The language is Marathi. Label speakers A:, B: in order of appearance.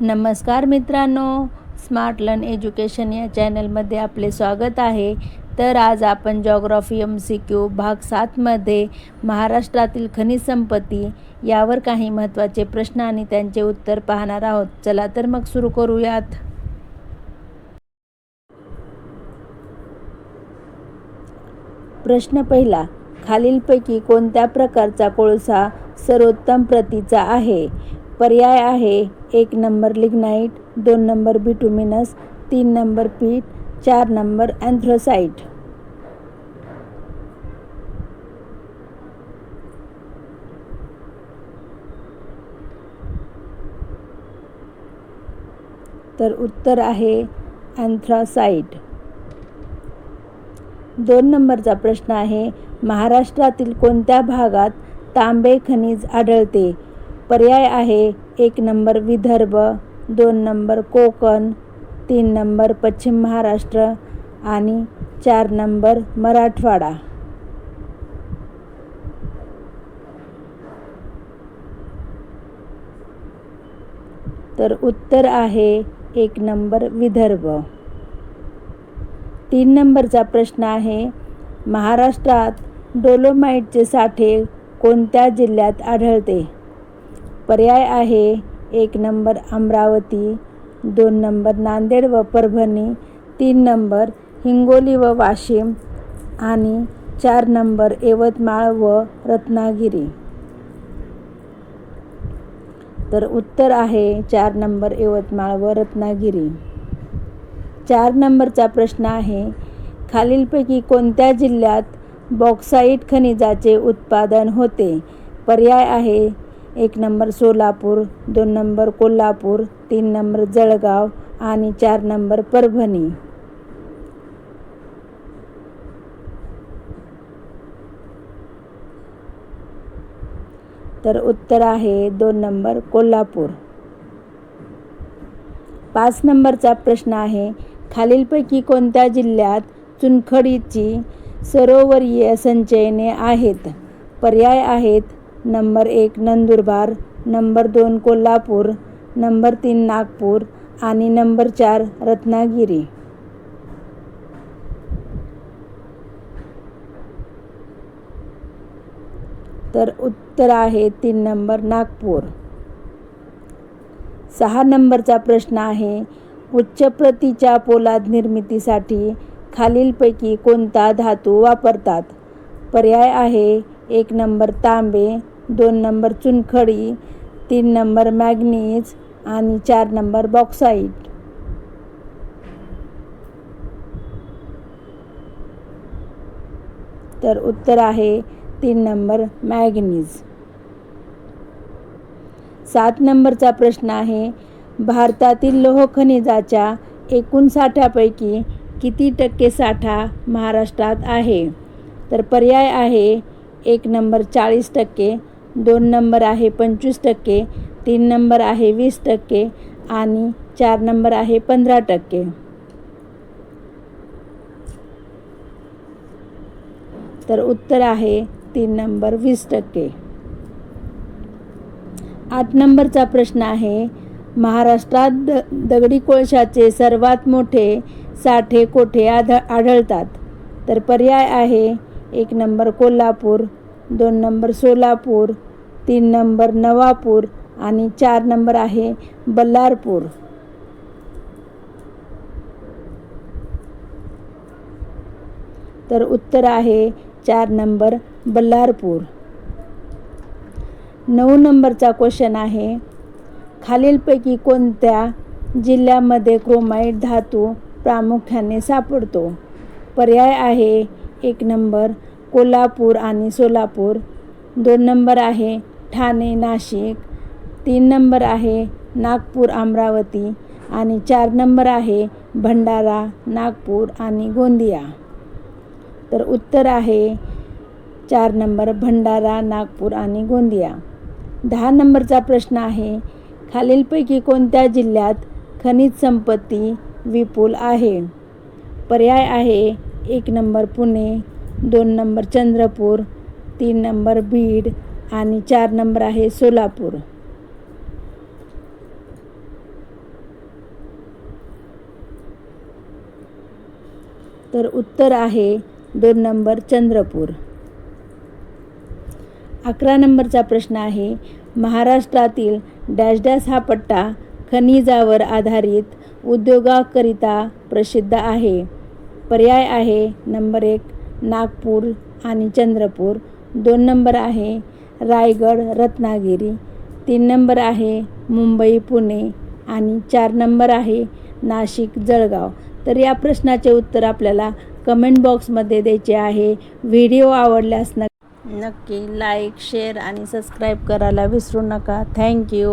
A: नमस्कार मित्रांनो स्मार्ट लर्न एज्युकेशन या चॅनलमध्ये आपले स्वागत आहे. तर आज आपण जॉग्रॉफी एम सी क्यू भाग सातमध्ये महाराष्ट्रातील खनिज संपत्ती यावर काही महत्त्वाचे प्रश्न आणि त्यांचे उत्तर पाहणार आहोत. चला तर मग सुरू करूयात. प्रश्न पहिला खालीलपैकी कोणत्या प्रकारचा कोळसा सर्वोत्तम प्रतीचा आहे? पर्याय आहे एक नंबर लिग्नाईट दोन नंबर बिटुमिनस तीन नंबर पीठ चार नंबर अँथ्रोसाईट तर उत्तर आहे अँथ्रासाईट दोन नंबरचा प्रश्न आहे महाराष्ट्रातील कोणत्या भागात तांबे खनिज आढळते? पर्याय आहे. एक नंबर विदर्भ दोन नंबर कोकण तीन नंबर पश्चिम महाराष्ट्र आणि चार नंबर मराठवाडा. तर उत्तर आहे एक नंबर विदर्भ. तीन नंबरचा प्रश्न आहे महाराष्ट्रात डोलोमाईटचे साठे कोणत्या जिल्ह्यात आढळते? पर्याय आहे. एक नंबर अमरावती दोन नंबर नांदेड व परभणी तीन नंबर हिंगोली व वाशिम आणि चार नंबर यवतमाळ व रत्नागिरी. तर उत्तर आहे चार नंबर यवतमाळ व रत्नागिरी. चार नंबरचा प्रश्न आहे खालीलपैकी कोणत्या जिल्ह्यात बॉक्साईट खनिजाचे उत्पादन होते? पर्याय आहे एक नंबर सोलापूर दोन नंबर कोल्हापूर तीन नंबर जळगाव आणि चार नंबर परभणी. तर उत्तर आहे दोन नंबर कोल्हापूर. पाच नंबरचा प्रश्न आहे खालीलपैकी कोणत्या जिल्ह्यात चुनखडीची सरोवरीय संचयने आहेत? पर्याय आहेत नंबर एक नंदुरबार नंबर दोन कोल्हापूर नंबर तीन नागपूर आणि नंबर चार रत्नागिरी. तर उत्तर आहे तीन नंबर नागपूर. सहा नंबरचा प्रश्न आहे उच्च प्रतीच्या पोलाद निर्मितीसाठी खालीलपैकी कोणता धातू वापरतात? पर्याय आहे एक नंबर तांबे दोन नंबर चुनखडी तीन नंबर मॅग्नीज आणि चार नंबर बॉक्साईट. तर उत्तर आहे तीन नंबर मॅग्नीज. सात नंबरचा प्रश्न आहे भारतातील लोह खनिजाच्या एकूण साठ्यापैकी किती टक्के साठा महाराष्ट्रात आहे? तर पर्याय आहे एक नंबर चाळीस टक्के दोन नंबर आहे पंचवीस टक्के तीन नंबर आहे वीस टक्के आणि चार नंबर आहे पंधरा टक्के. तर उत्तर आहे तीन नंबर वीस टक्के. आठ नंबरचा प्रश्न आहे महाराष्ट्रात द दगडी कोळशाचे सर्वात मोठे साठे कोठे आढ आढळतात? तर पर्याय आहे एक नंबर कोल्हापूर दोन नंबर सोलापूर तीन नंबर नवापूर आणि चार नंबर आहे बल्लारपूर. तर उत्तर आहे चार नंबर बल्लारपूर. नऊ नंबरचा क्वेश्चन आहे खालीलपैकी कोणत्या जिल्ह्यामध्ये क्रोमाईट धातू प्रामुख्याने सापडतो? पर्याय आहे एक नंबर कोल्हापूर आणि सोलापूर. दोन नंबर आहे ठाणे नाशिक. तीन नंबर आहे नागपूर अमरावती. आणि चार नंबर आहे भंडारा नागपूर आणि गोंदिया. तर उत्तर आहे चार नंबर भंडारा नागपूर आणि गोंदिया. दहा नंबरचा प्रश्न आहे खालीलपैकी कोणत्या जिल्ह्यात खनिज संपत्ती विपुल आहे? पर्याय आहे एक नंबर पुणे दोन नंबर चंद्रपूर तीन नंबर बीड आणि चार नंबर आहे सोलापूर. तर उत्तर आहे दोन नंबर चंद्रपूर. अकरा नंबरचा प्रश्न आहे महाराष्ट्रातील डॅशडॅस हा पट्टा खनिजावर आधारित उद्योगाकरिता प्रसिद्ध आहे. पर्याय आहे नंबर एक नागपूर आणि चंद्रपूर. दोन नंबर आहे रायगड रत्नागिरी. तीन नंबर आहे मुंबई पुणे आणि चार नंबर आहे नाशिक जळगाव. तर या प्रश्नाचे उत्तर आपल्याला कमेंट बॉक्समध्ये द्यायचे आहे. व्हिडिओ आवडल्यास नक्की नक्की लाईक शेअर आणि सबस्क्राईब करायला विसरू नका. थँक्यू